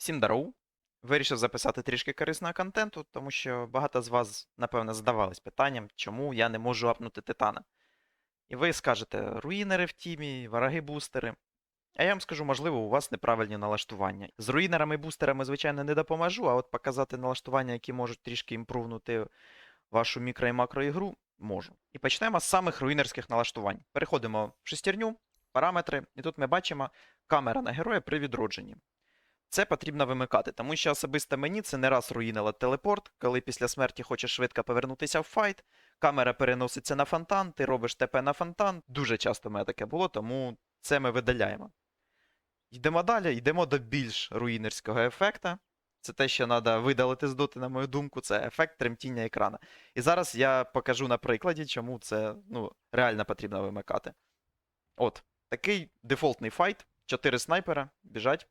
Всім дару. Вирішив записати трішки корисного контенту, тому що багато з вас, напевно, задавались питанням, чому я не можу апнути титана. І ви скажете, руїнери в тімі, вороги бустери. А я вам скажу, можливо, у вас неправильні налаштування. З руїнерами і бустерами, звичайно, не допоможу, а от показати налаштування, які можуть трішки імпрувнути вашу мікро і макроігру, можу. І почнемо з самих руїнерських налаштувань. Переходимо в шестерню, параметри, і тут ми бачимо камера на героя при відродженні. Це потрібно вимикати, тому що особисто мені це не раз руїнило телепорт, коли після смерті хочеш швидко повернутися в файт, камера переноситься на фонтан, ти робиш ТП на фонтан. Дуже часто в мене таке було, тому це ми видаляємо. Йдемо далі, йдемо до більш руїнерського ефекта. Це те, що треба видалити з доти, на мою думку, це ефект тремтіння екрана. І зараз я покажу на прикладі, чому це ну, реально потрібно вимикати. От, такий дефолтний файт, 4 снайпера біжать.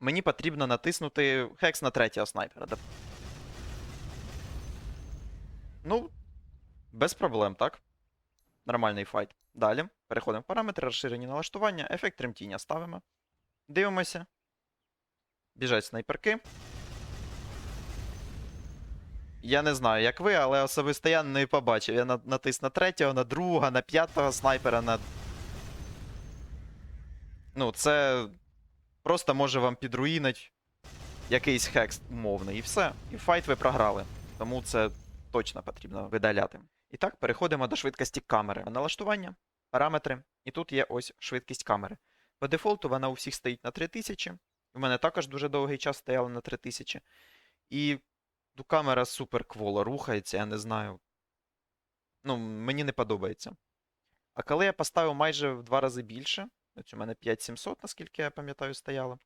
Мені потрібно натиснути хекс на третього снайпера. Ну, без проблем, так? Нормальний файт. Далі. Переходимо в параметри, розширені налаштування, ефект тремтіння ставимо. Дивимося. Біжать снайперки. Я не знаю, як ви, але особисто я не побачив. Я натис на третього, на другого, на п'ятого снайпера, на. Ну, це просто може вам підруїнить якийсь хекс умовний, і все. І файт ви програли. Тому це точно потрібно видаляти. І так, переходимо до швидкості камери. Налаштування, параметри, і тут є ось швидкість камери. По дефолту вона у всіх стоїть на 3000. У мене також дуже довгий час стояла на 3000. І ну, камера супер кволо рухається, я не знаю. Ну, мені не подобається. А коли я поставив майже в два рази більше, у мене 5700, наскільки я пам'ятаю, стояло.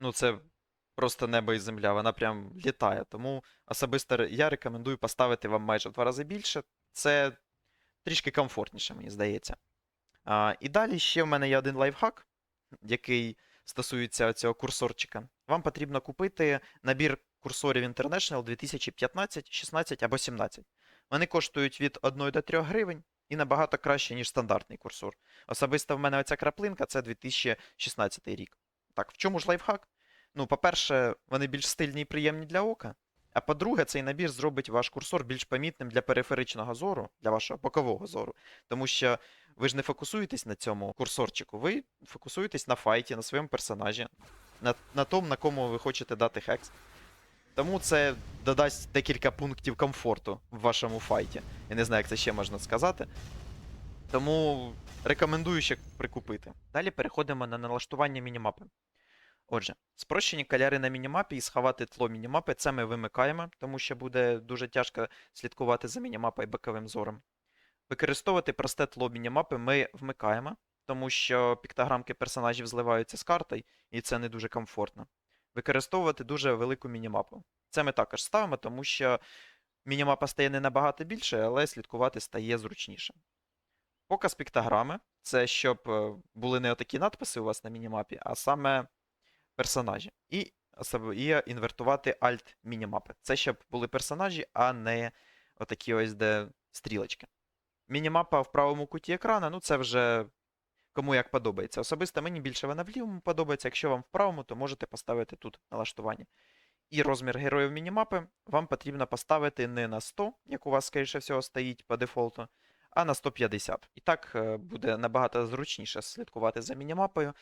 Ну, це просто небо і земля, вона прям літає. Тому особисто я рекомендую поставити вам майже в два рази більше. Це трішки комфортніше, мені здається. А, і далі ще в мене є один лайфхак, який стосується цього курсорчика. Вам потрібно купити набір курсорів International 2015, 16 або 17. Вони коштують від 1 до 3 гривень і набагато краще, ніж стандартний курсор. Особисто в мене оця краплинка це 2016 рік. Так, в чому ж лайфхак? Ну, по-перше, вони більш стильні і приємні для ока. А по-друге, цей набір зробить ваш курсор більш помітним для периферичного зору, для вашого бокового зору. Тому що ви ж не фокусуєтесь на цьому курсорчику, ви фокусуєтесь на файті, на своєму персонажі, на, на тому, на кому ви хочете дати хекс. Тому це додасть декілька пунктів комфорту в вашому файті. Я не знаю, як це ще можна сказати. Тому рекомендую ще прикупити. Далі переходимо на налаштування мінімапи. Отже, спрощені кольори на мінімапі і сховати тло мінімапи це ми вимикаємо, тому що буде дуже тяжко слідкувати за мінімапою і боковим зором. Використовувати просте тло мінімапи ми вмикаємо, тому що піктограмки персонажів зливаються з картою, і це не дуже комфортно. Використовувати дуже велику мінімапу. Це ми також ставимо, тому що мінімапа стає не набагато більше, але слідкувати стає зручніше. Показ піктограми це щоб е, були не отакі надписи у вас на мінімапі, а саме персонажі. І, і інвертувати alt мінімапи. Це щоб були персонажі, а не отакі ось де стрілочки. Мінімапа в правому куті екрана, ну це вже кому як подобається. Особисто мені більше вона в лівому подобається. Якщо вам в правому, то можете поставити тут налаштування. І розмір героїв мінімапи вам потрібно поставити не на 100, як у вас, скоріше всього, стоїть по дефолту, а на 150. І так е, буде набагато зручніше слідкувати за мінімапою.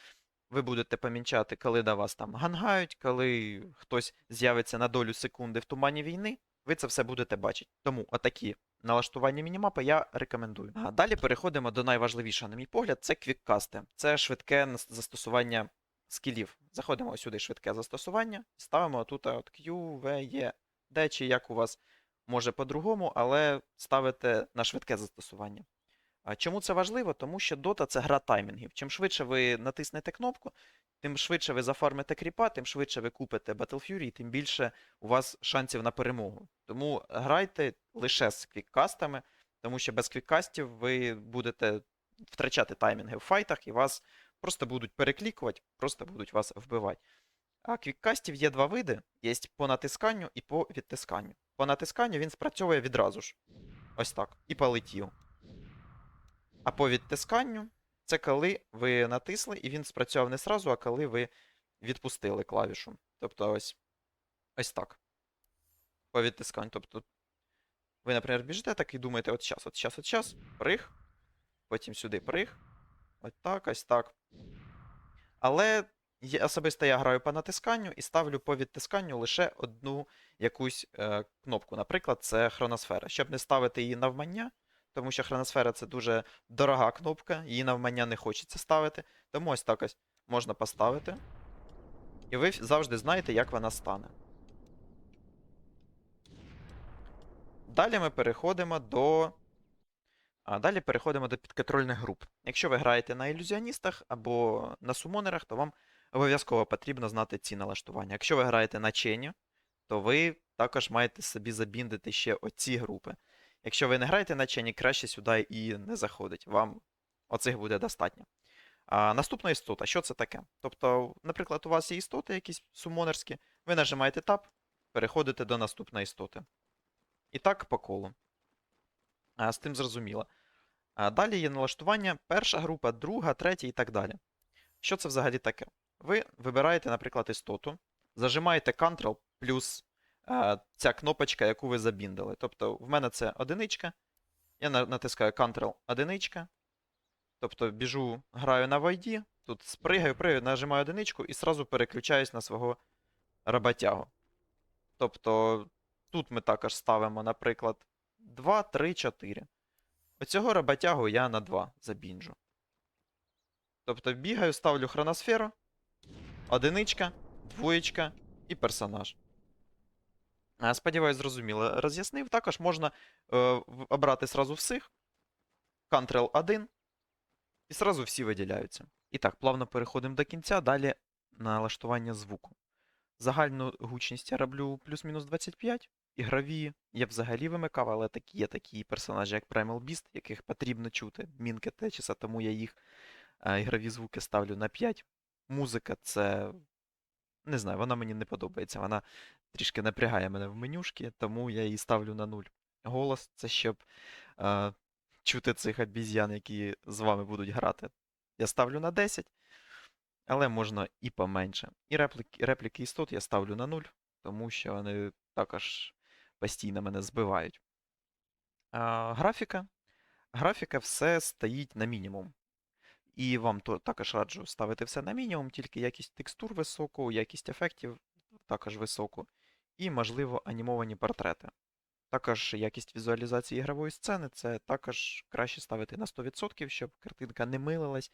Ви будете помічати, коли до вас там гангають, коли хтось з'явиться на долю секунди в тумані війни. Ви це все будете бачити. Тому отакі налаштування мінімапи я рекомендую. А далі переходимо до найважливішого, на мій погляд, це квіккасти. Це швидке застосування скілів. Заходимо сюди, швидке застосування, ставимо тут от Q, V, E, D, чи як у вас може по-другому, але ставите на швидке застосування. Чому це важливо? Тому що Dota це гра таймінгів. Чим швидше ви натиснете кнопку, тим швидше ви зафармите кріпа, тим швидше ви купите Battle Fury, тим більше у вас шансів на перемогу. Тому грайте лише з квіккастами, тому що без квіккастів ви будете втрачати таймінги в файтах і вас просто будуть переклікувати, просто будуть вас вбивати. А квіккастів є два види: є по натисканню і по відтисканню. По натисканню він спрацьовує відразу ж. Ось так. І полетів. А по відтисканню Це коли ви натисли, і він спрацював не сразу, а коли ви відпустили клавішу. Тобто ось, ось так. По відтисканню. Тобто ви, наприклад, біжите так і думаєте, от час, от час, от час, приг, потім сюди приг. Ось так, ось так. Але я, особисто я граю по натисканню і ставлю по відтисканню лише одну якусь е, кнопку. Наприклад, це хроносфера. Щоб не ставити її навмання, тому що хроносфера це дуже дорога кнопка, її навмання не хочеться ставити. Тому ось так ось можна поставити. І ви завжди знаєте, як вона стане. Далі ми переходимо до. А далі переходимо до підконтрольних груп. Якщо ви граєте на ілюзіоністах або на сумонерах, то вам обов'язково потрібно знати ці налаштування. Якщо ви граєте на чені, то ви також маєте собі забіндити ще оці групи. Якщо ви не граєте на чені, краще сюди і не заходить. Вам оцих буде достатньо. А, наступна істота. Що це таке? Тобто, наприклад, у вас є істоти якісь сумонерські, ви нажимаєте Tab, переходите до наступної істоти. І так по колу. А, з тим зрозуміло. А, далі є налаштування перша група, друга, третя і так далі. Що це взагалі таке? Ви вибираєте, наприклад, істоту, зажимаєте Ctrl плюс ця кнопочка, яку ви забіндили. Тобто, в мене це одиничка. Я натискаю Ctrl одиничка. Тобто біжу, граю на вайді, тут спригаю, пригаю, нажимаю одиничку і сразу переключаюсь на свого роботягу. Тобто, тут ми також ставимо, наприклад, 2, 3, 4. Оцього роботягу я на 2 забінжу. Тобто бігаю, ставлю хроносферу, одиничка, двоєчка і персонаж. А, Сподіваюсь, зрозуміло. Роз'яснив. Також можна е, обрати сразу всіх. Ctrl 1. І сразу всі виділяються. І так, плавно переходимо до кінця. Далі налаштування звуку. Загальну гучність я роблю плюс-мінус 25. Ігрові я взагалі вимикав, але такі є такі персонажі, як Primal Beast, яких потрібно чути. Мінки Течіса, тому я їх е, ігрові звуки ставлю на 5. Музика це. Не знаю, вона мені не подобається. Вона трішки напрягає мене в менюшки, тому я її ставлю на 0. Голос це щоб е, чути цих обіз'ян, які з вами будуть грати. Я ставлю на 10, але можна і поменше. І репліки, репліки істот я ставлю на 0, тому що вони також постійно мене збивають. А, графіка. Графіка все стоїть на мінімум. І вам також раджу ставити все на мінімум, тільки якість текстур високу, якість ефектів також високу. І, можливо, анімовані портрети. Також якість візуалізації ігрової сцени це також краще ставити на 100%, щоб картинка не милилась,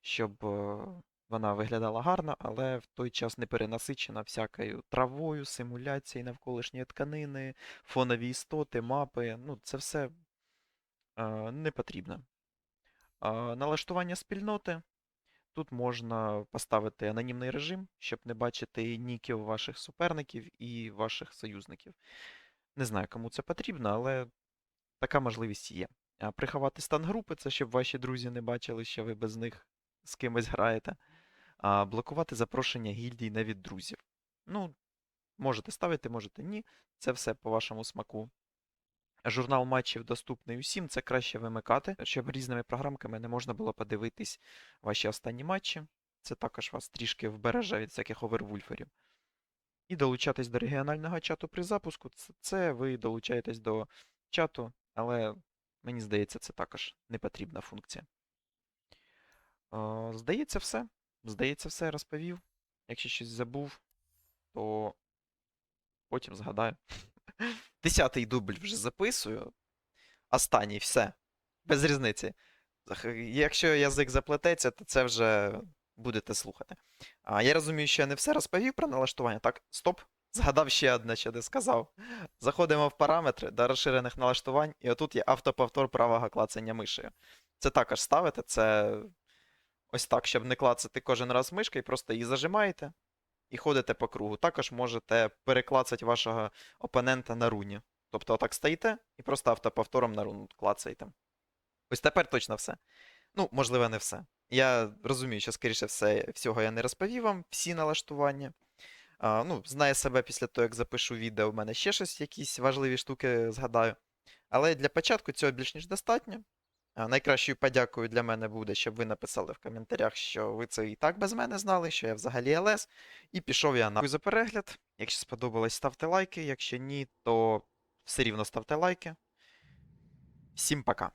щоб е, вона виглядала гарно, але в той час не перенасичена всякою травою, симуляцією навколишньої тканини, фонові істоти, мапи. Ну, це все е, не потрібно. Налаштування спільноти. Тут можна поставити анонімний режим, щоб не бачити ніків ваших суперників і ваших союзників. Не знаю, кому це потрібно, але така можливість є. А Приховати стан групи це щоб ваші друзі не бачили, що ви без них з кимось граєте. А блокувати запрошення гільдій не від друзів. Ну, можете ставити, можете ні. Це все по вашому смаку. Журнал матчів доступний усім, це краще вимикати, щоб різними програмками не можна було подивитись ваші останні матчі. Це також вас трішки вбереже від всяких овервульферів. І долучатись до регіонального чату при запуску. Це, ви долучаєтесь до чату, але мені здається, це також не потрібна функція. Е, здається, все. Здається, все розповів. Якщо щось забув, то потім згадаю. Десятий дубль вже записую. Останній, все. Без різниці. Якщо язик заплететься, то це вже будете слухати. А, я розумію, що я не все розповів про налаштування. Так, стоп. Згадав ще одне, що не сказав. Заходимо в параметри до розширених налаштувань, і отут є автоповтор правого клацання мишею. Це також ставите, це ось так, щоб не клацати кожен раз мишкою, просто її зажимаєте і ходите по кругу. Також можете переклацати вашого опонента на руні. Тобто отак стоїте і просто автоповтором на руну клацаєте. Ось тепер точно все. Ну, можливо, не все. Я розумію, що, скоріше все, всього я не розповів вам всі налаштування. А, ну, знаю себе після того, як запишу відео, в мене ще щось, якісь важливі штуки згадаю. Але для початку цього більш ніж достатньо. А, Найкращою подякою для мене буде, щоб ви написали в коментарях, що ви це і так без мене знали, що я взагалі ЛС. І пішов я на за перегляд. Якщо сподобалось, ставте лайки. Якщо ні, то все рівно ставте лайки. Всім пока.